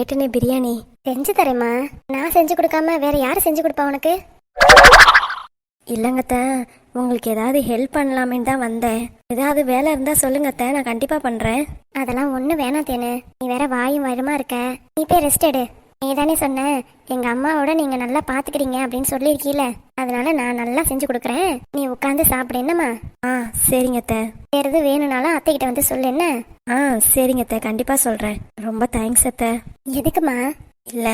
நான் கேட்டேனே பிரியாணி. செஞ்சு தரேம்மா. நான் செஞ்சு கொடுக்காம வேற யார் செஞ்சு கொடுப்பா உனக்கு? இல்லைங்க அத்தை உங்களுக்கு ஏதாவது ஹெல்ப் பண்ணலாமேன்னு தான் வந்தேன். ஏதாவது வேலை இருந்தா சொல்லுங்க அத்தை நான் கண்டிப்பா பண்றேன். அதெல்லாம் ஒண்ணு வேணாம் தேனு. நீ வேற வாயும் வயமா இருக்க. நீ போய் ரெஸ்ட் எடு. நீ தானே சொன்ன எங்க அம்மாவோட நீங்க நல்லா பாத்துக்கிறீங்க அப்படின்னு சொல்லியிருக்கீல. அதனால நான் நல்லா செஞ்சு கொடுக்குறேன். நீ உட்காந்து சாப்பிடு என்னம்மா? ஆ சரிங்க அத்தை வேற எது வேணும்னாலும் அத்தை கிட்ட வந்து சொல்லு என்ன? ஆ சரிங்க அத்தை. கண்டிப்பா சொல்றேன். ரொம்ப தேங்க்ஸ் அத்தை. எதுக்குமா? இல்ல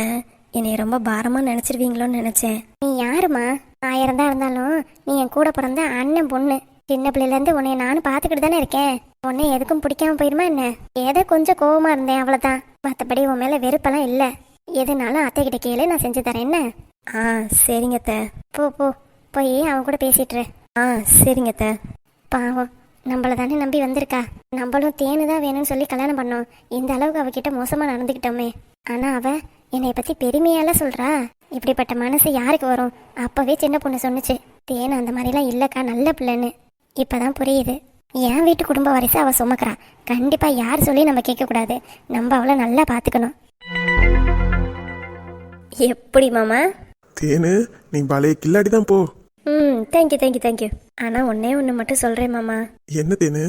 என்னை ரொம்ப பாரமா நினைச்சிருவீங்களோன்னு நினைச்சேன். நீ யாருமா? ஆயிரம் தான் இருந்தாலும் நீ என் கூட பிறந்த அண்ணன் பொண்ணு. சின்ன பிள்ளைல இருந்து உன்னை நானும் பாத்துக்கிட்டு தானே இருக்கேன். உன்னை எதுக்கும் பிடிக்காம போயிருமா என்ன? ஏதோ கொஞ்சம் கோவமா இருந்தேன் அவ்வளவுதான். மத்தபடி உன் மேல வெறுப்பெல்லாம் இல்ல. எதுனாலும் அத்தை கிட்ட கேளு நான் செஞ்சு தரேன் என்ன? ஆ சரிங்க அத்தை. போ போ. போய் அவன் கூட பேசிட்டுரு ஆ சரிங்க அத்தை. பாவம். நம்மள தானே நம்பி வந்திருக்கா. நம்மளும் தேனு தான் வேணும்னு சொல்லி கல்யாணம் பண்ணோம். இந்த அளவுக்கு அவகிட்ட மோசமா நடந்துக்கிட்டோமே. ஆனா அவ என்னை பத்தி பெருமையால சொல்றா. இப்படிப்பட்ட மனசு யாருக்கு வரும்? அப்பவே சின்ன பொண்ணு சொன்னுச்சு. தேனு அந்த மாதிரிலாம் இல்லக்கா நல்ல பிள்ளைன்னு. இப்பதான் புரியுது. என் வீட்டு குடும்ப வரிசை அவ சுமக்கிறா. கண்டிப்பா யார் சொல்லி நம்ம கேட்க கூடாது. நம்ம அவளை நல்லா பாத்துக்கணும். எப்படி மாமா? தேனு நீ பழைய கில்லாடி தான் போ. ம் தேங்க்யூ தேங்க்யூ தேங்க்யூ ஆனா ஒன்னே ஒன்று மட்டும் சொல்றேன் மாமா. என்ன தேனு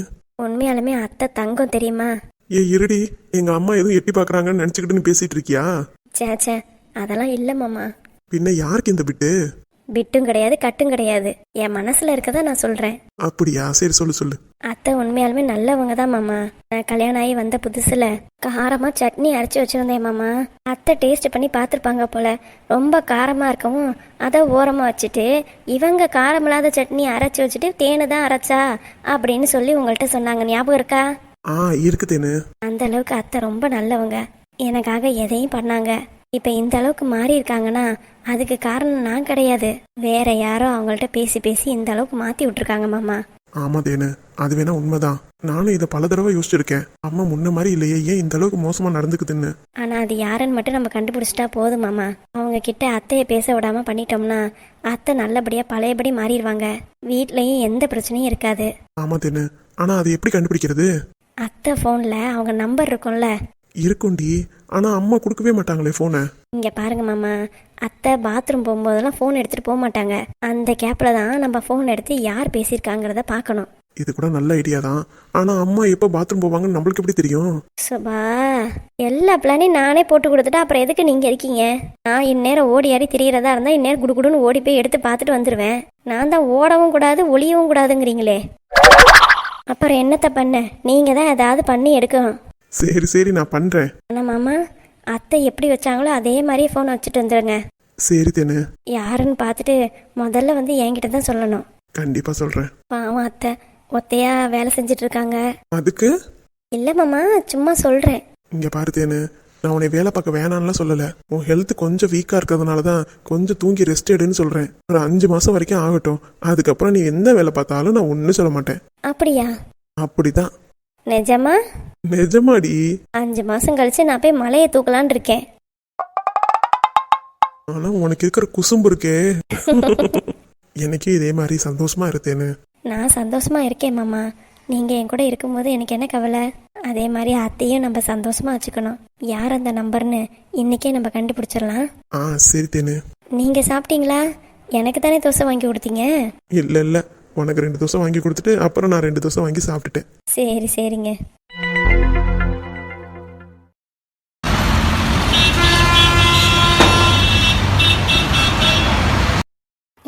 உண்மையாலுமே அத்தை தங்கம் தெரியுமா? ஏ இருடி. எங்க அம்மா எதுவும் எட்டி பாக்குறாங்கன்னு நினைச்சுக்கிட்டு நீ பேசிட்டு இருக்கியா? சே சே அதெல்லாம் இல்லை மாமா. பின்ன யாருக்கு இந்த பிட்டு பிட்டும் கிடையாது கட்டும் கிடையாது. என் மனசுல இருக்கதா நான் சொல்றேன். அப்படியா? சரி சொல்லு சொல்லு. அத்தை உண்மையாலுமே நல்லவங்க தான் மாமா. நான் கல்யாணம் ஆகி வந்த புதுசுல காரமா சட்னி அரைச்சி வச்சிருந்தேன் மாமா. அத்தை டேஸ்ட் பண்ணி பார்த்துருப்பாங்க போல. ரொம்ப காரமா இருக்கவும் அதை ஓரமா வச்சுட்டு இவங்க காரமில்லாத சட்னி அரைச்சி வச்சுட்டு தேனு தான் அரைச்சா? அப்படின்னு சொல்லி உங்கள்கிட்ட சொன்னாங்க. ஞாபகம் இருக்கா? ஆ இருக்கு தேனு. அந்த அளவுக்கு அத்தை ரொம்ப நல்லவங்க. எனக்காக எதையும் பண்ணாங்க. இப்ப இந்த அளவுக்கு மாறி இருக்காங்கன்னா அதுக்கு காரணம் நான் கிடையாது. வேற யாரோ அவங்கள்ட்ட பேசி பேசி இந்த அளவுக்கு மாத்தி விட்டுருக்காங்க மாமா. ஆமா தேனு. அது வேணா உண்மைதான். நானும் இதை பல தடவை யோசிச்சிருக்கேன். அம்மா முன்ன மாதிரி இல்லையே ஏன் இந்த அளவுக்கு மோசமா நடந்துக்குதுன்னு? ஆனா அது யாருன்னு மட்டும் நம்ம கண்டுபிடிச்சிட்டா போதும் மாமா. அவங்க கிட்ட அத்தையை பேச விடாம பண்ணிட்டோம்னா அத்தை நல்லபடியா பழையபடி மாறிடுவாங்க. வீட்லயும் எந்த பிரச்சனையும் இருக்காது. ஆமா தேனு. ஆனா அதை எப்படி கண்டுபிடிக்கிறது? அத்தை போன்ல அவங்க நம்பர் இருக்கும்ல இருக்கும்டி ஆனா அம்மா கொடுக்கவே மாட்டாங்களே போனை இங்க பாருங்க மாமா அத்தை பாத்ரூம் போகும்போதெல்லாம் ஃபோன் எடுத்துட்டு போக மாட்டாங்க. அந்த கேப்ல தான் நம்ம ஃபோன் எடுத்து யார் பேசியிருக்காங்கிறத பார்க்கணும். இது கூட நல்ல ஐடியா தான். ஆனா அம்மா எப்போ பாத்ரூம் போவாங்கன்னு நம்மளுக்கு எப்படி தெரியும்? சுபா எல்லா பிளானையும் நானே போட்டு கொடுத்துட்டா அப்புறம் எதுக்கு நீங்க இருக்கீங்க? நான் இந்நேரம் ஓடி ஆடி திரியறதா இருந்தா இந்நேரம் குடுகுடுன்னு ஓடி போய் எடுத்து பார்த்துட்டு வந்துருவேன். நான் தான் ஓடவும் கூடாது ஒளியவும் கூடாதுங்கிறீங்களே. அப்புறம் என்னத்த பண்ண? நீங்க தான் ஏதாவது பண்ணி எடுக்கணும். சரி சரி நான் பண்றேன். ஆனா மாமா அத்தை எப்படி வச்சாங்களோ அதே மாதிரியே ஃபோன் வச்சுட்டு வந்துருங்க. சரி தேனு. யாருன்னு பார்த்துட்டு முதல்ல வந்து என்கிட்ட தான் சொல்லணும். கண்டிப்பா சொல்றேன். பாவம் அத்தை ஒத்தையா வேலை செஞ்சுட்டு இருக்காங்க. அதுக்கு? இல்ல மாமா சும்மா சொல்றேன். இங்க பாரு தேனு. நான் உன்னை வேலை பார்க்க வேணாம்லாம் சொல்லல. உன் ஹெல்த் கொஞ்சம் வீக்கா இருக்கிறதுனால தான் கொஞ்சம் தூங்கி ரெஸ்ட் எடுன்னு சொல்றேன். ஒரு அஞ்சு மாசம் வரைக்கும் ஆகட்டும். அதுக்கப்புறம் நீ எந்த வேலை பார்த்தாலும் நான் ஒன்றும் சொல்ல மாட்டேன். அப்படியா? அப்படிதான். நிஜமா? நிஜமாடி. அஞ்சு மாசம் கழிச்சு நான் போய் மலையை தூக்கலான்னு இருக்கேன். ஆனா உனக்கு இருக்கிற குசும்பு இருக்கே. எனக்கே இதே மாதிரி சந்தோஷமா இருத்தேன்னு நான் சந்தோஷமா இருக்கேன் மாமா. நீங்க என் கூட இருக்கும்போது எனக்கு என்ன கவலை? அதே மாதிரி அத்தையும் நம்ம சந்தோஷமா வச்சுக்கணும். யார் அந்த நம்பர்னு இன்னைக்கே நம்ம கண்டுபிடிச்சிடலாம். ஆ சரி தேனு. நீங்க சாப்பிட்டீங்களா? எனக்கு தானே தோசை வாங்கி கொடுத்தீங்க? இல்ல இல்ல. உனக்கு ரெண்டு தோசை வாங்கி கொடுத்துட்டு அப்புறம் நான் ரெண்டு தோசை வாங்கி சாப்பிட்டுட்டேன். சரி சரிங்க.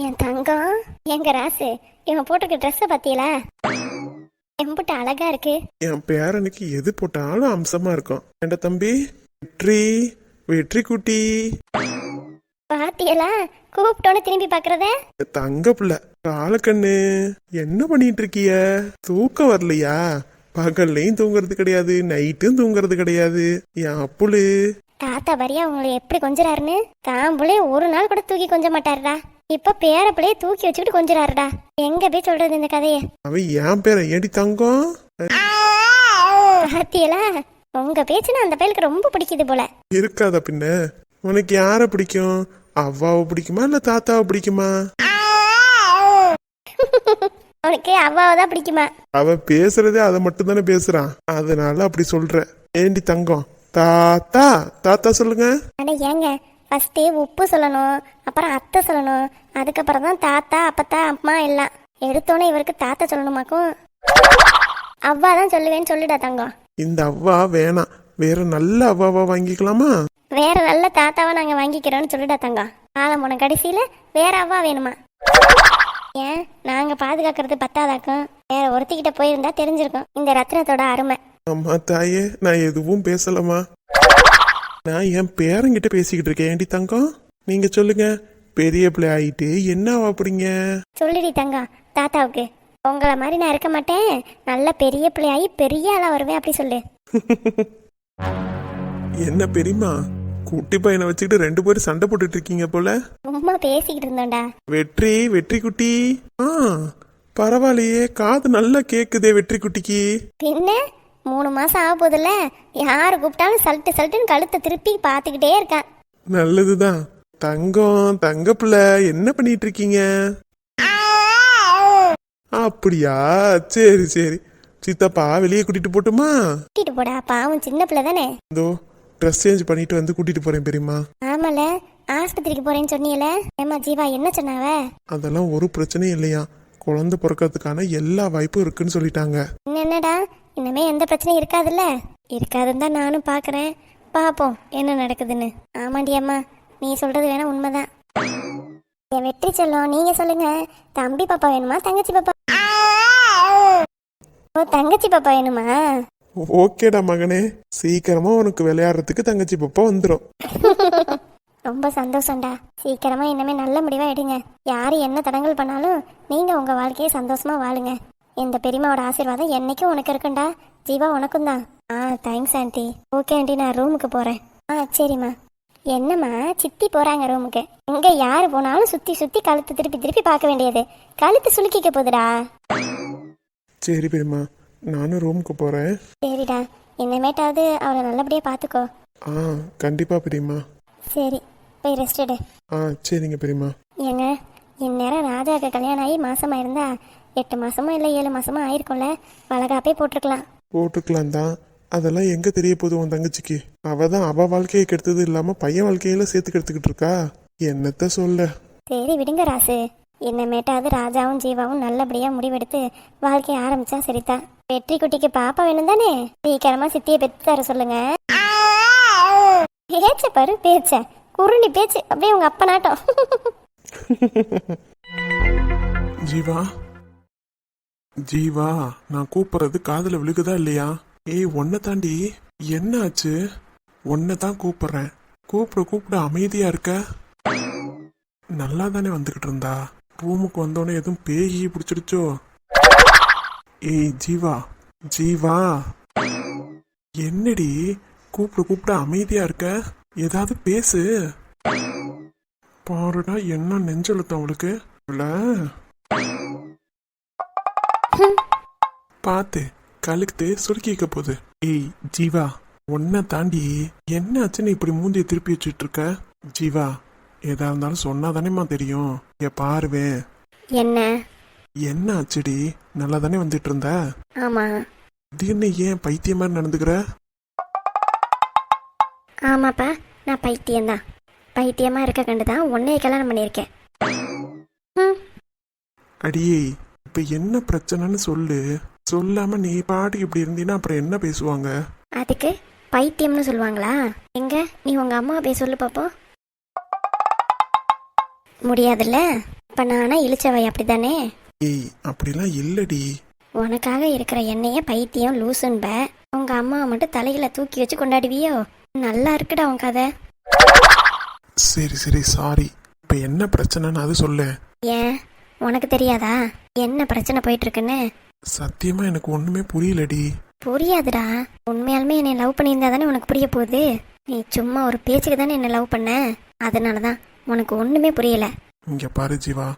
என் தங்கம் எங்க ராசு இவன் போட்டிருக்க ட்ரெஸ்ஸை பத்தியலா எம்பிட்டு அழகா இருக்கு. என் பேரனுக்கு எது போட்டாலும் அம்சமா இருக்கும். ஏண்டா தம்பி? வெற்றி வெற்றி குட்டி. பாத்தியலா கூப்பிட்டோன்னு திரும்பி பாக்குறத தங்க பிள்ளை காலக்கண்ணு என்ன பண்ணிட்டு இருக்கிய தூக்கம் வரலையா? பகல்லையும் தூங்குறது கிடையாது நைட்டும் தூங்குறது கிடையாது. என் அப்புளு? தாத்தா வரியா உங்களை எப்படி கொஞ்சறாருன்னு? தாம்பளே ஒரு நாள் கூட தூக்கி கொஞ்ச மாட்டாருடா. இப்ப பேர பிள்ளைய தூக்கி வச்சுக்கிட்டு கொஞ்சறாருடா. எங்க போய் சொல்றது இந்த கதைய? அவன் என் பேரை ஏடி தங்கம்? பாத்தியலா உங்க பேச்சுனா அந்த பயலுக்கு ரொம்ப பிடிக்குது போல. இருக்காத பின்ன. உனக்கு யார பிடிக்கும்? அவ்வாவை பிடிக்குமா இல்ல தாத்தாவை பிடிக்குமா? அவனுக்கு அவ்வாவை தான் பிடிக்குமா? அவ பேசுறதே அதை மட்டும் தானே பேசுறான் அதனால அப்படி சொல்ற. ஏண்டி தங்கம்? தாத்தா தாத்தா சொல்லுங்க. அட ஏங்க ஃபஸ்ட்டு உப்பு சொல்லணும் அப்புறம் அத்தை சொல்லணும் அதுக்கப்புறம் தான் தாத்தா அப்பத்தா அம்மா எல்லாம். எடுத்தோன்னே இவருக்கு தாத்தா சொல்லணுமாக்கும்? அவ்வா தான் சொல்லுவேன்னு சொல்லுடா தங்கம். இந்த அவ்வா வேணாம். வேற நல்ல அவ்வாவா வாங்கிக்கலாமா? வேற நல்ல தாத்தாவை நாங்க வாங்கிக்கிறோம்னு சொல்லிடா தங்கம் காலம் போன கடைசியில வேற அவ்வா வேணுமா? ஏன்? நாங்க பாதுகாக்கிறது பத்தாதாக்கும். வேற ஒருத்திக்கிட்ட போயிருந்தா தெரிஞ்சிருக்கும். இந்த ரத்னத்தோட அருமை. அம்மா தாயே நான் எதுவும் பேசலம்மா. நான் என் பேரங்கிட்ட பேசிக்கிட்டு இருக்கேன். ஏண்டி தங்கம்? நீங்க சொல்லுங்க. பெரிய பிள்ளை ஆயிட்டு என்ன அப்படிங்க சொல்லுடி தங்கம் தாத்தாவுக்கு. உங்களை மாதிரி நான் இருக்க மாட்டேன். நல்ல பெரிய பிள்ளையாகி பெரிய ஆளா வருவேன் அப்படி சொல்லு. என்ன பெரியமா குட்டி பையனை வச்சுக்கிட்டு ரெண்டு பேரும் சண்டை போட்டுட்டு இருக்கீங்க போல. ரொம்ப பேசிக்கிட்டு இருந்தோம்டா வெற்றி வெற்றி குட்டி. ஆ பரவாயில்லையே. காது நல்லா கேக்குதே வெற்றி குட்டிக்கு. பின்ன மூணு மாசம் ஆக போதில்ல யாரு கூப்பிட்டாலும் சல்ட்டு சல்ட்டுன்னு கழுத்தை திருப்பி பார்த்துக்கிட்டே இருக்கான் நல்லதுதான். தங்கம் தங்க பிள்ளை என்ன பண்ணிட்டு இருக்கீங்க? அப்படியா? சரி சரி. சித்தப்பா வெளியே கூட்டிட்டு போட்டுமா? கூட்டிட்டு போடா. பாவம் சின்ன பிள்ளை தானே. இதோ ட்ரெஸ் சேஞ்ச் பண்ணிட்டு வந்து கூட்டிட்டு போறேன் பெரியம்மா. ஆமால ஆஸ்பத்திரிக்கு போறேன்னு சொன்னீல. ஏமா ஜீவா என்ன சொன்னாவ? அதெல்லாம் ஒரு பிரச்சனையும் இல்லையா? குழந்தை பிறக்கிறதுக்கான எல்லா வாய்ப்பும் இருக்குன்னு சொல்லிட்டாங்க. என்னடா? இனிமே எந்த பிரச்சனையும் இருக்காதுல்ல? இருக்காதுன்னு தான் நானும் பார்க்கறேன் பாப்போம் என்ன நடக்குதுன்னு. ஆமாண்டி அம்மா நீ சொல்றது வேணா உண்மைதான். என் வெற்றி செல்லம் நீங்க சொல்லுங்க. தம்பி பாப்பா வேணுமா தங்கச்சி பாப்பா? ஓ தங்கச்சி பாப்பா வேணுமா? ஓகேடா மகனே. சீக்கிரமா உனக்கு விளையாடுறதுக்கு தங்கச்சி பப்பா வந்துடும் ரொம்ப சந்தோஷம்டா. சீக்கிரமா இனிமே நல்ல முடிவா எடுங்க யாரு என்ன தடங்கல் பண்ணாலும் நீங்க உங்க வாழ்க்கையை சந்தோஷமா வாழுங்க. இந்த பெரியமாவோட ஆசீர்வாதம் என்னைக்கும் உனக்கு இருக்குண்டா ஜீவா உனக்கும் தான் ஆ தேங்க்ஸ் ஆண்டி ஓகே ஆண்டி நான் ரூமுக்கு போறேன். ஆ சரிம்மா. என்னம்மா சித்தி போறாங்க ரூமுக்கு இங்க யாரு போனாலும் சுத்தி சுத்தி கழுத்து திருப்பி திருப்பி பார்க்க வேண்டியது. கழுத்து சுளுக்கிக்க போகுதுடா. சரி பெரியம்மா. நானும் ரூமுக்கு போறேன். சரிடா. இனிமேட்டாவது அவளை நல்லபடியா பார்த்துக்கோ ஆ கண்டிப்பா பெரியம்மா சரி போய் ரெஸ்ட் எடு. ஆ சரிங்க பெரியம்மா ஏங்க இந்நேரம் ராஜாவுக்கு கல்யாணம் ஆகி மாசமா இருந்தா எட்டு மாசமோ இல்லை ஏழு மாசமோ ஆயிருக்கும்ல. வளகாப்பே போட்டிருக்கலாம். போட்டுக்கலாம் தான். அதெல்லாம் எங்க தெரிய போகுது உன் தங்கச்சிக்கு? அவ தான் அவ வாழ்க்கையை கெடுத்தது இல்லாம பையன் வாழ்க்கையில சேர்த்து கெடுத்துக்கிட்டு இருக்கா? என்னத்த சொல்ல? சரி விடுங்க ராசு. இன்னமேட்டாவது ராஜாவும் ஜீவாவும் நல்லபடியா முடிவெடுத்து வாழ்க்கைய ஆரம்பிச்சா சரிதான். வெற்றி குட்டிக்கு பாப்பா வேணும் தானே சீக்கிரமா சித்தியை பெத்து தர சொல்லுங்க. பேச்ச பாரு பேச்ச. குருணி பேச்சு. அப்படியே உங்க அப்பா நாட்டம் ஜீவா. ஜீவா நான் கூப்பிடுறது காதுல விழுகுதா இல்லையா? ஏய் உன்னை தாண்டி என்ன ஆச்சு? உன்னை தான் கூப்பிடுறேன். கூப்பிட கூப்பிட அமைதியா இருக்க. நல்லா தானே வந்துகிட்டு இருந்தா? ரூமுக்கு வந்தோடனே எதுவும் பேகி பிடிச்சிடுச்சோ? ஏய் ஜீவா ஜீவா. என்னடி? கூப்பிட கூப்பிட அமைதியா இருக்க. ஏதாவது பேசு. பாருடா என்ன நெஞ்செழுத்தம் அவளுக்கு இல்ல பாத்து கழுத்து சுருக்கிக்க போகுது. ஏய் ஜீவா உன்னை தாண்டி என்ன ஆச்சுன்னு இப்படி மூஞ்சிய திருப்பி வச்சுட்டு இருக்க? ஜீவா எதா இருந்தாலும் சொன்னா தானேம்மா தெரியும். ஏ பாருவே. என்ன? என்ன ஆச்சுடி? நல்லா தானே வந்துட்டு இருந்த ஆமா. திடீர்னு ஏன் பைத்தியம் மாதிரி நடந்துக்கிற? ஆமாப்பா நான் பைத்தியம்தான் பைத்தியமா இருக்க கண்டுதான் உன்னைய கல்யாணம் பண்ணியிருக்கேன். ம். அடியே இப்ப என்ன பிரச்சனைன்னு சொல்லு. சொல்லாம நீ பாட்டுக்கு இப்படி இருந்தீன்னா அப்புறம் என்ன பேசுவாங்க? அதுக்கு பைத்தியம்னு சொல்லுவாங்களா? எங்க? நீ உங்க அம்மா போய் சொல்லு பாப்போம் முடியாதுல்ல? இப்ப நானா இழிச்சவை அப்படிதானே ஏய் அப்படிலாம் இல்லடி. உனக்காக இருக்கிற என்னைய பைத்தியம் லூசுன்ப. உங்க அம்மாவை மட்டும் தலையில தூக்கி வச்சு கொண்டாடுவியோ? நல்லா இருக்குடா உன் கதை. சரி சரி சாரி இப்ப என்ன பிரச்சனைன்னு அது சொல்லு. ஏன்? உனக்கு தெரியாதா? என்ன பிரச்சனை போயிட்டு இருக்குன்னு சத்தியமா எனக்கு ஒண்ணுமே புரியலடி. புரியாதுடா. உண்மையாலுமே என்னை லவ் பண்ணியிருந்தா தானே உனக்கு புரிய போகுது? நீ சும்மா ஒரு பேச்சுக்கு தானே என்னை லவ் பண்ண? அதனால தான் உனக்கு ஒன்றுமே புரியல. இங்க பாரு ஜீவா.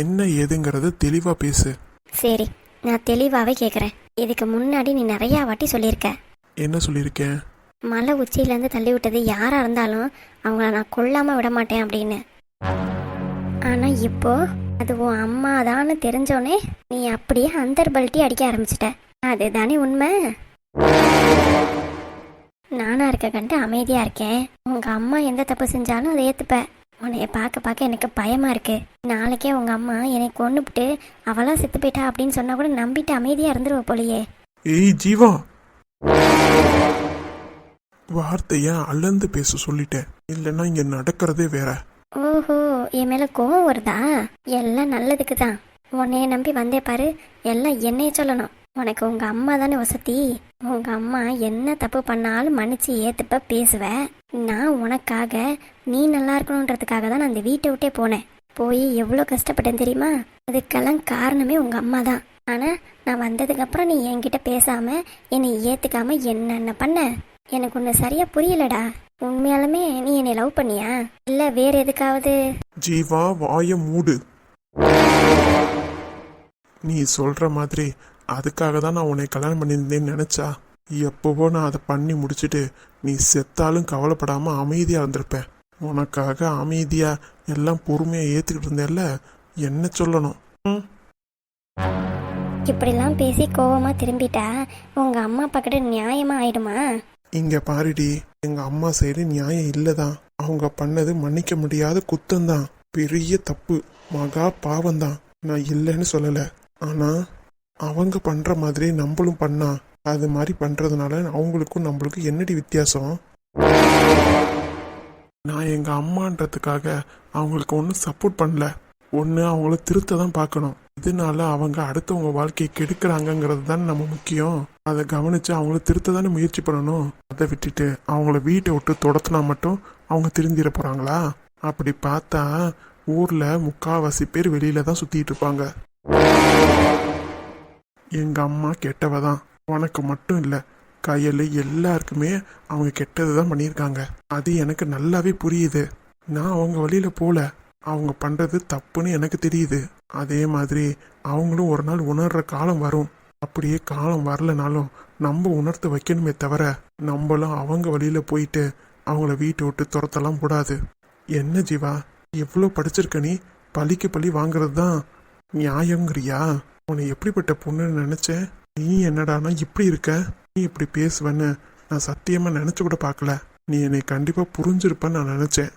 என்ன ஏதுங்கிறத தெளிவா பேசு. சரி நான் தெளிவாகவே கேட்குறேன் இதுக்கு முன்னாடி நீ நிறையா வாட்டி சொல்லியிருக்க. என்ன சொல்லியிருக்கேன் மலை உச்சியிலேருந்து தள்ளி விட்டது யாராக இருந்தாலும் அவங்கள நான் கொல்லாமல் விட மாட்டேன் அப்படின்னு. ஆனா இப்போ அது உன் அம்மா தான்னு தெரிஞ்சோனே நீ அப்படியே அந்தர் பல்ட்டி அடிக்க ஆரம்பிச்சிட்ட. அதுதானே உண்மை? நானா இருக்க கண்டு அமைதியா இருக்கேன். உங்க அம்மா எந்த தப்பு செஞ்சாலும் அதை ஏத்துப்ப. உன்னைய பார்க்க பார்க்க எனக்கு பயமா இருக்கு. நாளைக்கே உங்க அம்மா என்னை கொன்னுபிட்டு அவளா செத்து போயிட்டா அப்படின்னு சொன்னா கூட நம்பிட்டு அமைதியா இருந்துருவ போலயே. ஏய் ஜீவா. வார்த்தைய அளந்து பேச சொல்லிட்டேன். இல்லைன்னா இங்க நடக்கிறதே வேற. ஓஹோ என் மேல கோவம் வருதா? எல்லாம் நல்லதுக்கு தான் உன்னைய நம்பி வந்தே பாரு எல்லாம் என்னைய சொல்லணும். உனக்கு உங்கள் அம்மா தானே வசதி? உங்கள் அம்மா என்ன தப்பு பண்ணாலும் மன்னிச்சு ஏற்றுப்ப பேசுவ. நான் உனக்காக நீ நல்லா இருக்கணுன்றதுக்காக தான் நான் அந்த வீட்டை விட்டே போனேன். போய் எவ்வளோ கஷ்டப்பட்டேன் தெரியுமா? அதுக்கெல்லாம் காரணமே உங்கள் அம்மா தான். ஆனால் நான் வந்ததுக்கப்புறம் நீ என்கிட்ட பேசாமல் என்னை ஏற்றுக்காம என்னென்ன பண்ண? எனக்கு ஒன்று சரியாக புரியலடா. உண்மையாலுமே நீ என்னை லவ் பண்ணியா? இல்லை வேற எதுக்காவது? ஜீவா வாய மூடு. நீ சொல்ற மாதிரி அதுக்காக தான் நான் உன்னை கல்யாணம் பண்ணியிருந்தேன்னு நினைச்சா எப்பவோ நான் அதை பண்ணி முடிச்சிட்டு நீ செத்தாலும் கவலைப்படாம அமைதியா இருந்திருப்பேன் உனக்காக அமைதியா எல்லாம் பொறுமையா ஏத்துக்கிட்டு இருந்தேல்ல என்ன சொல்லணும்? ம்? இப்படிலாம் பேசி கோவமா திரும்பிட்டா உங்க அம்மா அப்பா கிட்ட நியாயமா ஆயிடுமா? இங்க பாருடி எங்க அம்மா சைடு நியாயம் இல்லதான். அவங்க பண்ணது மன்னிக்க முடியாத குத்தம்தான். பெரிய தப்பு. மகா பாவம்தான். நான் இல்லைன்னு சொல்லல. ஆனா அவங்க பண்ணுற மாதிரி நம்மளும் பண்ணா அது மாதிரி பண்ணுறதுனால அவங்களுக்கும் நம்மளுக்கும் என்னடி வித்தியாசம்? நான் எங்கள் அம்மான்றதுக்காக அவங்களுக்கு ஒன்றும் சப்போர்ட் பண்ணல. ஒன்று அவங்கள திருத்த தான் பார்க்கணும். இதனால அவங்க அடுத்தவங்க வாழ்க்கையை கெடுக்கிறாங்கங்கிறது தானே நம்ம முக்கியம். அதை கவனித்து அவங்கள திருத்த தானே முயற்சி பண்ணணும். அதை விட்டுட்டு அவங்கள வீட்டை விட்டு தொடத்தினா மட்டும் அவங்க திருந்திட போகிறாங்களா அப்படி பார்த்தா ஊரில் முக்காவாசி பேர் வெளியில தான் சுற்றிட்டு இருப்பாங்க. எங்கள் அம்மா கெட்டவ தான் உனக்கு மட்டும் இல்லை கையில் எல்லாருக்குமே அவங்க கெட்டது தான் பண்ணியிருக்காங்க. அது எனக்கு நல்லாவே புரியுது. நான் அவங்க வழியில் போல அவங்க பண்ணுறது தப்புன்னு எனக்கு தெரியுது. அதே மாதிரி அவங்களும் ஒரு நாள் உணர்கிற காலம் வரும். அப்படியே காலம் வரலனாலும் நம்ம உணர்த்த வைக்கணுமே தவிர நம்மளும் அவங்க வழியில் போயிட்டு அவங்கள வீட்டை விட்டு துரத்தலாம் கூடாது. என்ன ஜீவா எவ்வளோ படிச்சிருக்க நீ? பழிக்கு பழி வாங்குறது தான் நியாயங்கிறியா? உன்னை எப்படிப்பட்ட பொண்ணுன்னு நினைச்சேன். நீ என்னடானா இப்படி இருக்க? நீ இப்படி பேசுவேன்னு நான் சத்தியமா நினைச்சு கூட பார்க்கல. நீ என்னை கண்டிப்பா புரிஞ்சிருப்பன்னு நான் நினைச்சேன்.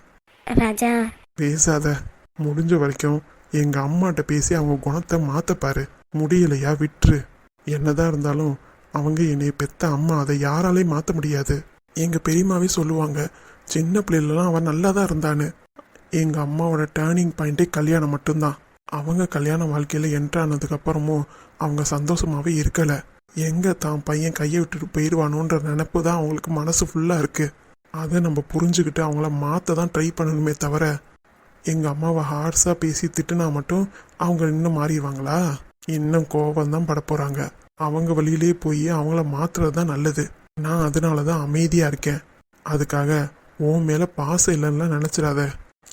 ராஜா. பேசாத. முடிஞ்ச வரைக்கும் எங்க அம்மாட்ட பேசி அவங்க குணத்தை மாத்த பாரு. முடியலையா? விட்டுரு. என்னதான் இருந்தாலும் அவங்க என்னை பெத்த அம்மா அதை யாராலையும் மாத்த முடியாது. எங்க பெரியம்மாவே சொல்லுவாங்க சின்ன பிள்ளைலாம் அவன் நல்லா தான் இருந்தான்னு. எங்க அம்மாவோட டேர்னிங் பாயிண்டே கல்யாணம் மட்டும்தான். அவங்க கல்யாண வாழ்க்கையில் என்ட்ரு ஆனதுக்கப்புறமும் அவங்க சந்தோஷமாகவே இருக்கலை. எங்கே தான் பையன் கையை விட்டுட்டு போயிடுவானோன்ற நினப்பு தான் அவங்களுக்கு மனசு ஃபுல்லாக இருக்குது அதை நம்ம புரிஞ்சுக்கிட்டு அவங்கள மாற்ற தான் ட்ரை பண்ணணுமே தவிர எங்கள் அம்மாவை ஹார்ஸாக பேசி திட்டுனா மட்டும் அவங்க இன்னும் மாறிடுவாங்களா? இன்னும் கோபம் தான் பட போகிறாங்க அவங்க வழியிலே போய் அவங்கள மாத்துறது தான் நல்லது. நான் அதனால தான் அமைதியாக இருக்கேன். அதுக்காக உன் மேலே பாசம் இல்லைன்னா நினச்சிடாத.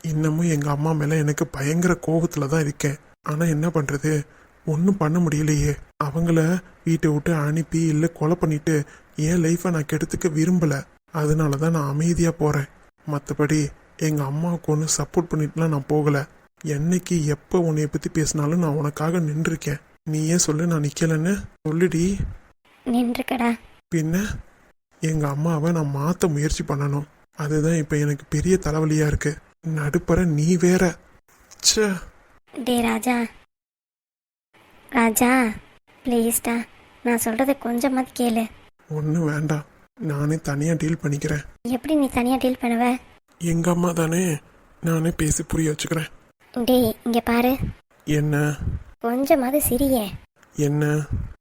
இன்னமும் எங்க அம்மா மேல எனக்கு பயங்கர கோபத்துல தான் இருக்கேன். ஆனா என்ன பண்றது? ஒன்றும் பண்ண முடியலையே. அவங்கள வீட்டை விட்டு அனுப்பி இல்லை கொலை பண்ணிட்டு என் லைஃப்பை நான் கெடுத்துக்க விரும்பல. அதனால தான் நான் அமைதியா போறேன். மற்றபடி எங்க அம்மாவுக்கு ஒன்று சப்போர்ட் பண்ணிட்டுலாம் நான் போகல. என்னைக்கு எப்போ உன்னைய பத்தி பேசினாலும் நான் உனக்காக நின்றுருக்கேன். நீயே சொல்லு நான் நிக்கலன்னு? சொல்லுடி. நின்றுக்கடா. பின்ன? எங்க அம்மாவை நான் மாத்த முயற்சி பண்ணணும். அதுதான் இப்ப எனக்கு பெரிய தலைவலியா இருக்கு. நடுப்பற நீ வேற. ச்சே. டே ராஜா. ராஜா ப்ளீஸ்டா நான் சொல்றத கொஞ்சமாவது கேளு. ஒன்றும் வேண்டாம் நானே தனியா டீல் பண்ணிக்கிறேன். எப்படி நீ தனியா டீல் பண்ணுவ? எங்க அம்மா தானே நானே பேசி புரிய வச்சுக்கிறேன். டேய் இங்க பாரு. என்ன? கொஞ்சமாவது சிரியே. என்ன?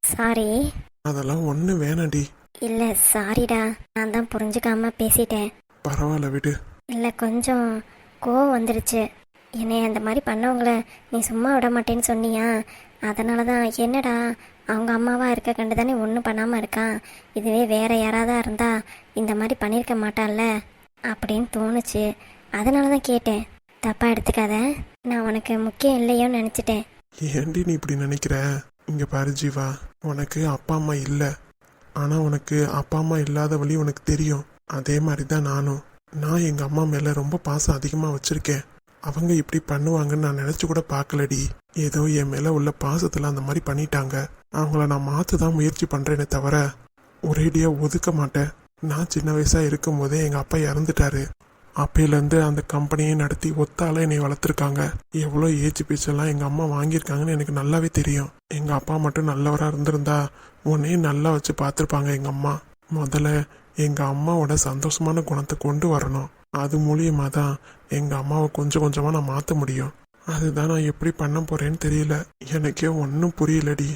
சாரி அதெல்லாம் ஒன்றும் வேணாண்டி இல்ல சாரிடா நான் தான் புரிஞ்சுக்காம பேசிட்டேன். பரவாயில்ல விடு. இல்ல கொஞ்சம் கோவம் வந்துருச்சு. என்னை அந்த மாதிரி பண்ணவங்கள நீ சும்மா விட மாட்டேன்னு சொன்னியா? அதனால தான் என்னடா அவங்க அம்மாவா இருக்க கண்டு தானே ஒன்றும் பண்ணாமல் இருக்கான் இதுவே வேற யாராவது இருந்தா இந்த மாதிரி பண்ணியிருக்க மாட்டான்ல அப்படின்னு தோணுச்சு. அதனால தான் கேட்டேன். தப்பா எடுத்துக்காத. நான் உனக்கு முக்கியம் இல்லையோன்னு நினச்சிட்டேன். ஏண்டி நீ இப்படி நினைக்கிற? இங்கே பாரு ஜீவா. உனக்கு அப்பா அம்மா இல்லை. ஆனால் உனக்கு அப்பா அம்மா இல்லாத வழி உனக்கு தெரியும். அதே மாதிரி தான் நானும். நான் எங்கள் அம்மா மேலே ரொம்ப பாசம் அதிகமாக வச்சுருக்கேன். அவங்க இப்படி பண்ணுவாங்கன்னு நான் நினச்சி கூட பார்க்கலடி. ஏதோ என் மேலே உள்ள பாசத்தில் அந்த மாதிரி பண்ணிட்டாங்க. அவங்கள நான் மாற்ற தான் முயற்சி பண்ணுறேனே தவிர ஒரேடியாக ஒதுக்க மாட்டேன். நான் சின்ன வயசாக இருக்கும் போதே எங்கள் அப்பா இறந்துட்டாரு. அப்பையிலேருந்து அந்த கம்பெனியை நடத்தி ஒத்தால என்னை வளர்த்துருக்காங்க. எவ்வளோ ஏஜ் பீச்செல்லாம் எங்கள் அம்மா வாங்கியிருக்காங்கன்னு எனக்கு நல்லாவே தெரியும். எங்கள் அப்பா மட்டும் நல்லவராக இருந்திருந்தா உன்னையும் நல்லா வச்சு பார்த்துருப்பாங்க எங்கள் அம்மா. முதல்ல எங்கள் அம்மாவோட சந்தோஷமான குணத்தை கொண்டு வரணும். அது மூலியமாக தான் எங்கள் அம்மாவை கொஞ்சம் கொஞ்சமாக நான் மாற்ற முடியும். அதுதான் நான் எப்படி பண்ண போறேன்னு தெரியல. எனக்கே ஒன்றும் புரியலடி.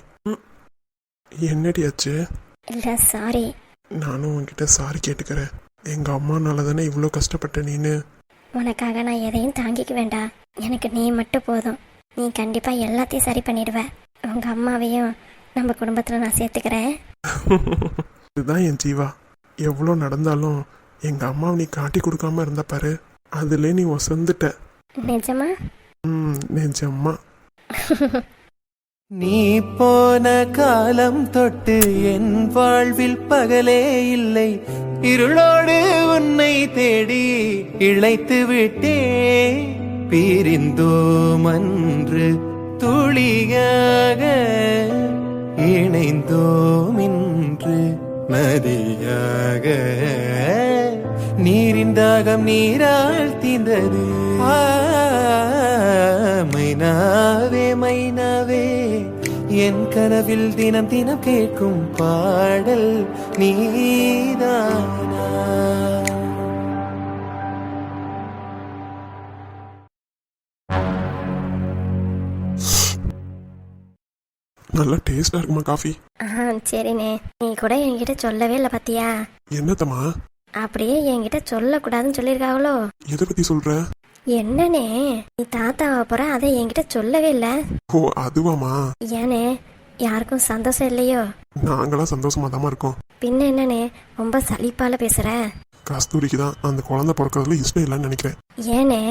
என்னடி ஆச்சு? இல்லை சாரி நானும் உன்கிட்ட சாரி கேட்டுக்கிறேன். எங்கள் அம்மானால தானே இவ்வளோ கஷ்டப்பட்ட நீனு? உனக்காக நான் எதையும் தாங்கிக்க வேண்டாம் எனக்கு நீ மட்டும் போதும். நீ கண்டிப்பாக எல்லாத்தையும் சரி பண்ணிடுவ. உங்கள் அம்மாவையும் நம்ம குடும்பத்தில் நான் சேர்த்துக்கிறேன். இதுதான் என் ஜீவா. எவ்வளோ நடந்தாலும் எங்கள் அம்மாவை நீ காட்டி கொடுக்காம இருந்த பாரு. அதுல நீ ஒசந்துட்ட. நிஜமா? ம் நிஜம்மா நீ போன காலம் தொட்டு என் வாழ்வில் பகலே இல்லை. இருளோடு உன்னை தேடி இழைத்து விட்டே. பிரிந்தோம் அன்று துளியாக இணைந்தோம் இன்று. நதியாக நீரின் தாகம் நீரால் தீந்தது மைனாவே மைனாவே என் கனவில் தினம் தினம் கேட்கும் பாடல் நீதான. நல்லா டேஸ்டா இருக்குமா காஃபி? ஆ சரிண்ணே. நீ கூட என்கிட்ட சொல்லவே இல்லை பார்த்தியா என்னத்தம்மா? அப்படியே என்கிட்ட சொல்லக்கூடாதுன்னு சொல்லியிருக்காங்களோ எதை பத்தி சொல்ற? என்னண்ணே? நீ தாத்தாவை போற அதை என்கிட்ட சொல்லவே இல்லை. ஓ அதுவாமா ஏனே யாருக்கும் சந்தோஷம் இல்லையோ? நாங்களாம் சந்தோஷமா தாமா இருக்கோம். பின்ன என்னண்ணே ரொம்ப சலிப்பால பேசுற? கஸ்தூரிக்கு தான் அந்த குழந்தை பிறக்கிறதுல இஷ்டம் இல்லைன்னு நினைக்கிறேன். ஏனே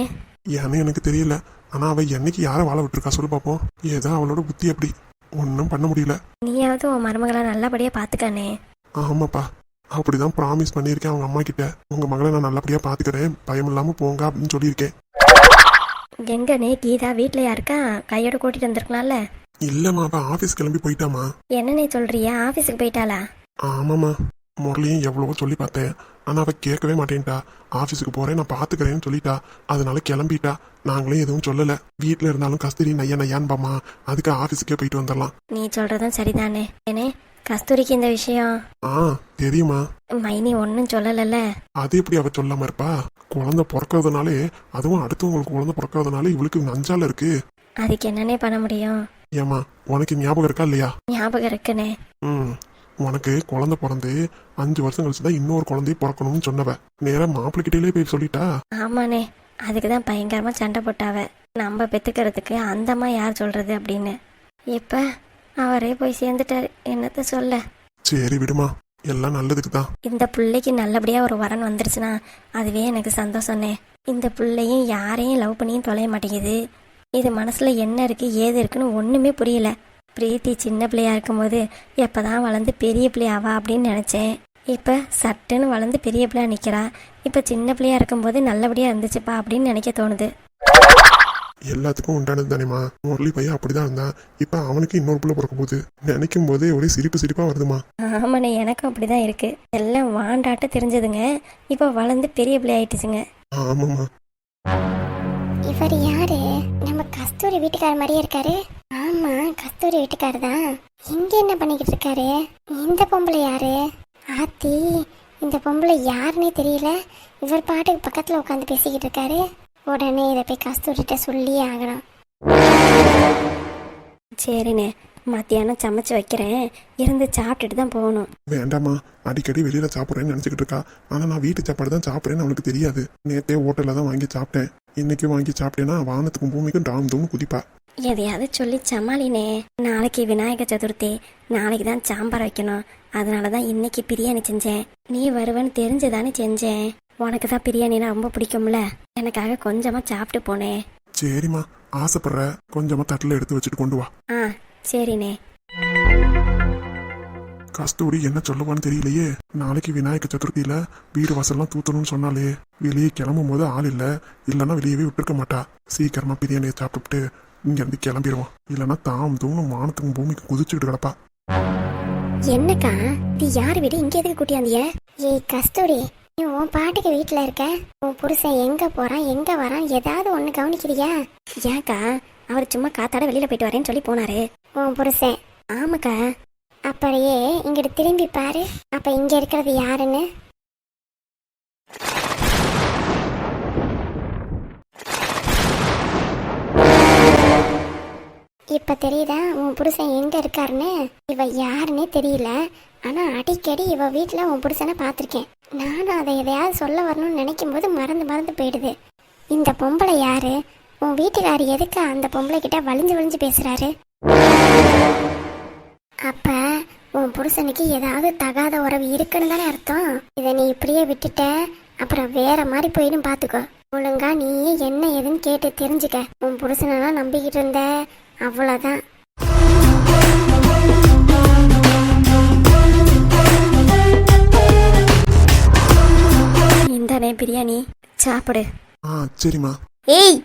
ஏன்னு எனக்கு தெரியல. ஆனா அவ என்னைக்கு யாரை வாழ விட்டுருக்கா சொல்லு பாப்போம். ஏதோ அவளோட புத்தி அப்படி. ஒன்றும் பண்ண முடியல. நீயாவது உன் மருமகளை நல்லபடியா பாத்துக்கானே ஆமாப்பா. அப்படிதான் ப்ராமிஸ் பண்ணியிருக்கேன் அவங்க அம்மா கிட்ட. உங்க மகளை நான் நல்லபடியா பாத்துக்கிறேன். பயம் இல்லாம போங்க அப்படின்னு சொல்லியிருக்கேன். எங்கண்ணே கீதா வீட்ல யாருக்கா கையோட கூட்டிட்டு வந்திருக்கலாம்ல. இல்லம்மா அவ ஆபீஸ் கிளம்பி போயிட்டாமா என்னண்ணே சொல்றியா? ஆபீஸுக்கு போயிட்டாளா? ஆமாம்மா. முரளியும் எவ்வளவோ சொல்லி பார்த்தேன் ஆனா அவ கேட்கவே மாட்டேன்ட்டா ஆபீஸுக்கு போறேன் நான் பாத்துக்கிறேன்னு சொல்லிட்டா. அதனால கிளம்பிட்டா. நாங்களும் எதுவும் சொல்லல. வீட்ல இருந்தாலும் கஸ்தூரி நையா நையான்பாமா அதுக்கு ஆபீஸுக்கே போயிட்டு வந்துடலாம். நீ சொல்றதும் சரிதானே? ஏனே கஸ்தூரிக்கு இந்த விஷயம். ஆ தெரியுமா? மைனி ஒன்றும் சொல்லலல்ல. அது எப்படி அவ சொல்லாம இருப்பா? குழந்தை பிறக்கிறதுனாலே அதுவும் அடுத்தவங்களுக்கு குழந்தை பிறக்கிறதுனால இவளுக்கு நஞ்சால இருக்கு. அதுக்கு என்னண்ணே பண்ண முடியும்? ஏமா உனக்கு ஞாபகம் இருக்கா இல்லையா? ஞாபகம் இருக்குண்ணே ம். உனக்கு குழந்தை பிறந்து அஞ்சு வருஷம் கழிச்சு தான் இன்னொரு குழந்தைய பிறக்கணும்னு சொன்னவ. நேரா மாப்பிள்ளைகிட்டே போய் சொல்லிட்டா? ஆமாண்ணே அதுக்கு தான் பயங்கரமா சண்டை போட்டாவ. நம்ம பெத்துக்கிறதுக்கு அந்தம்மா யார் சொல்றது அப்படின்னு. இப்ப அவரே போய் சேர்ந்துட்டாரு. என்னத்த சொல்ல? சரி விடுமா எல்லாம் நல்லதுக்கு தான். இந்த பிள்ளைக்கு நல்லபடியா ஒரு வரன் வந்துருச்சுன்னா அதுவே எனக்கு சந்தோஷம்னே இந்த பிள்ளையும் யாரையும் லவ் பண்ணியும் தொலைய மாட்டேங்குது. இது மனசுல என்ன இருக்கு ஏது இருக்குன்னு ஒண்ணுமே புரியல. பிரீத்தி சின்ன பிள்ளையா இருக்கும்போது எப்பதான் வளர்ந்து பெரிய பிள்ளையாவா? அப்படின்னு நினைச்சேன். இப்ப சட்டுன்னு வளர்ந்து பெரிய பிள்ளையா நிக்கிறா. இப்ப சின்ன பிள்ளையா இருக்கும்போது நல்லபடியா இருந்துச்சுப்பா அப்படின்னு நினைக்க தோணுது. எல்லாத்துக்கும் உண்டானது தானேமா முரளி பையன் அப்படிதான் இருந்தான். இப்ப அவனுக்கு இன்னொரு பிள்ளை பிறக்க போகுது. நினைக்கும் போதே ஒரே சிரிப்பு சிரிப்பா வருதுமா ஆமாண்ணே எனக்கும் அப்படிதான் இருக்கு. எல்லாம் வாண்டாட்ட தெரிஞ்சதுங்க. இப்ப வளர்ந்து பெரிய பிள்ளை ஆயிட்டுச்சுங்க. ஆமாம்மா. இவர் யாரு? கஸ்தூரி வீட்டுக்கார மாதிரியே இருக்காரு. ஆமா கஸ்தூரி வீட்டுக்கார தான். இங்க என்ன பண்ணிக்கிட்டு இருக்காரு? இந்த பொம்பளை யாரு? ஆத்தி இந்த பொம்பளை யாருன்னே தெரியல. இவர் பாட்டுக்கு பக்கத்துல உட்காந்து பேசிக்கிட்டு இருக்காரு. உடனே இதை போய் கஸ்தூரிட்ட சொல்லியே ஆகணும். சரிண்ணே மத்தியானம் சமைச்சு வைக்கிறேன். இருந்து சாப்பிட்டுட்டு தான் போகணும். வேண்டாம்மா அடிக்கடி வெளியில சாப்பிட்றேன்னு நினைச்சுக்கிட்டு இருக்கா. ஆனா நான் வீட்டு சாப்பாடு தான் சாப்பிட்றேன்னு அவளுக்கு தெரியாது. நேத்தே ஹோட்டல்ல தான் வாங்கி சாப்பிட்டேன். இன்னைக்கு வாங்கி சாப்பிட்டேன்னா வானத்துக்கும் பூமிக்கும் டாம் தூம் குதிப்பா. எதையாவது சொல்லி சமாளினே. நாளைக்கு விநாயகர் சதுர்த்தி. நாளைக்கு தான் சாம்பார் வைக்கணும். அதனால தான் இன்னைக்கு பிரியாணி செஞ்சேன். நீ வருவன்னு தெரிஞ்சுதானே செஞ்சேன். உனக்கு தான் பிரியாணினா ரொம்ப பிடிக்கும்ல. எனக்காக கொஞ்சமா சாப்பிட்டு போனேன் சரிம்மா. ஆசைப்படுற. கொஞ்சமா தட்டில் எடுத்து வச்சுட்டு கொண்டு வா. ஆ சரிண்ணே. கஸ்தூரி என்ன சொல்லுவான்னு தெரியலையே. நாளைக்கு விநாயக சதுர்த்தியில வீடு வாசல்லாம் தூத்தணும்னு சொன்னாலே வெளியே கிளம்பும் போது ஆள் இல்ல. இல்லைன்னா வெளியவே விட்டுருக்க மாட்டா. சீக்கிரமா பிரியாணியை சாப்பிட்டுட்டு இங்க இருந்து கிளம்பிடுவோம் இல்லைன்னா தாம் தூணும் வானத்துக்கும் பூமிக்கு குதிச்சுக்கிட்டு கிடப்பா. என்னக்கா? நீ யார் வீடு? இங்கே எதுக்கு கூட்டியாந்திய ஏய் கஸ்தூரி நீ உன் பாட்டுக்கு வீட்டுல இருக்க? உன் புருஷன் எங்க போறான்? எங்க வரான்? ஏதாவது ஒண்ணு கவனிக்கிறியா? ஏன்க்கா? அவர் சும்மா காத்தாட வெளியில போயிட்டு வரேன்னு சொல்லி போனாரு. உன் புருஷன். ஆமாக்கா. அப்படியே இங்கிட்டு திரும்பி பாரு. அப்ப இங்க இருக்கிறது யாருன்னு? இப்ப தெரியுதா உன் புருஷன் எங்க இருக்காருன்னு? இவ யாருன்னே தெரியல. ஆனா அடிக்கடி இவ வீட்டுல உன் புருஷனை பார்த்துருக்கேன் நானும் அதை எதையாவது சொல்ல வரணும்னு நினைக்கும் போது மறந்து மறந்து போயிடுது. இந்த பொம்பளை யாரு? உன் வீட்டுக்காரி எதுக்கு அந்த பொம்பளை கிட்ட வலிஞ்சு வலிஞ்சு பேசுறாரு? அப்ப உன் புருஷனுக்கு ஏதாவது தகாத உறவு இருக்குன்னு தானே அர்த்தம். இதை நீ இப்படியே விட்டுட்ட அப்புறம் வேற மாதிரி போயிடும் பாத்துக்கோ. ஒழுங்கா நீயே என்ன ஏதுன்னு கேட்டு தெரிஞ்சுக்க. உன் புருஷனெல்லாம் நம்பிக்கிட்டு இருந்த அவ்வளோதான் இந்தானே பிரியாணி சாப்பிடு. ஆ சரிம்மா. ஏய்